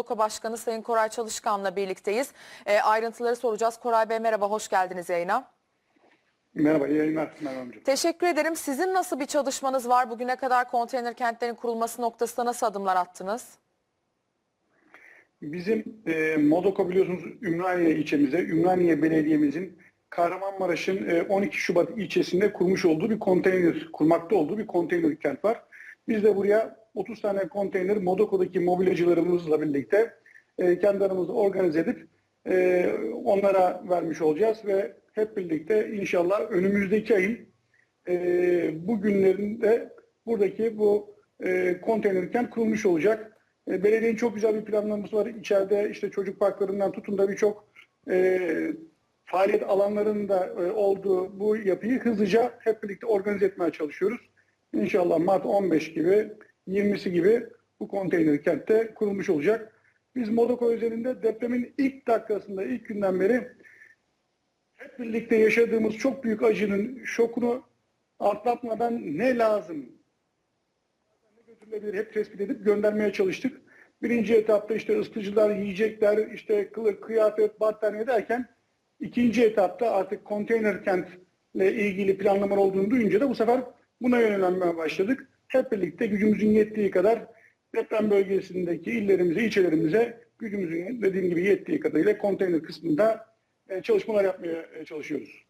Modoko Başkanı Sayın Koray Çalışkan'la birlikteyiz. E, ayrıntıları soracağız. Koray Bey merhaba, hoş geldiniz yayına. Merhaba, iyi yayınlar Merve Hanımcığım. Teşekkür ederim. Sizin nasıl bir çalışmanız var? Bugüne kadar konteyner kentlerin kurulması noktasında nasıl adımlar attınız? Bizim e, Modoko biliyorsunuz Ümraniye ilçemize, Ümraniye Belediye'mizin Kahramanmaraş'ın e, 12 Şubat ilçesinde kurmuş olduğu bir konteyner, kurmakta olduğu bir konteyner kent var. Biz de buraya 30 tane konteyner Modoko'daki mobilyacılarımızla birlikte e, kendi aramızda organize edip e, onlara vermiş olacağız ve hep birlikte inşallah önümüzdeki ayın e, bu günlerinde buradaki bu e, konteyner kent kurulmuş olacak. E, belediyenin çok güzel bir planlaması var. İçeride işte çocuk parklarından tutun da birçok e, faaliyet alanlarında e, olduğu bu yapıyı hızlıca hep birlikte organize etmeye çalışıyoruz. İnşallah Mart 15 gibi 20'si gibi bu konteyner kentte kurulmuş olacak. Biz Modoko özelinde depremin ilk dakikasında, ilk günden beri hep birlikte yaşadığımız çok büyük acının şokunu atlatmadan ne lazım? Ne götürülebilir hep tespit edip göndermeye çalıştık. Birinci etapta işte ısıtıcılar, yiyecekler, işte kılık, kıyafet, battaniye derken ikinci etapta artık konteyner kentle ilgili planlamalar olduğunu duyunca da bu sefer buna yönelmeye başladık. Hep birlikte gücümüzün yettiği kadar deprem bölgesindeki illerimize, ilçelerimize gücümüzün dediğim gibi yettiği kadarıyla konteyner kısmında e, çalışmalar yapmaya e, çalışıyoruz.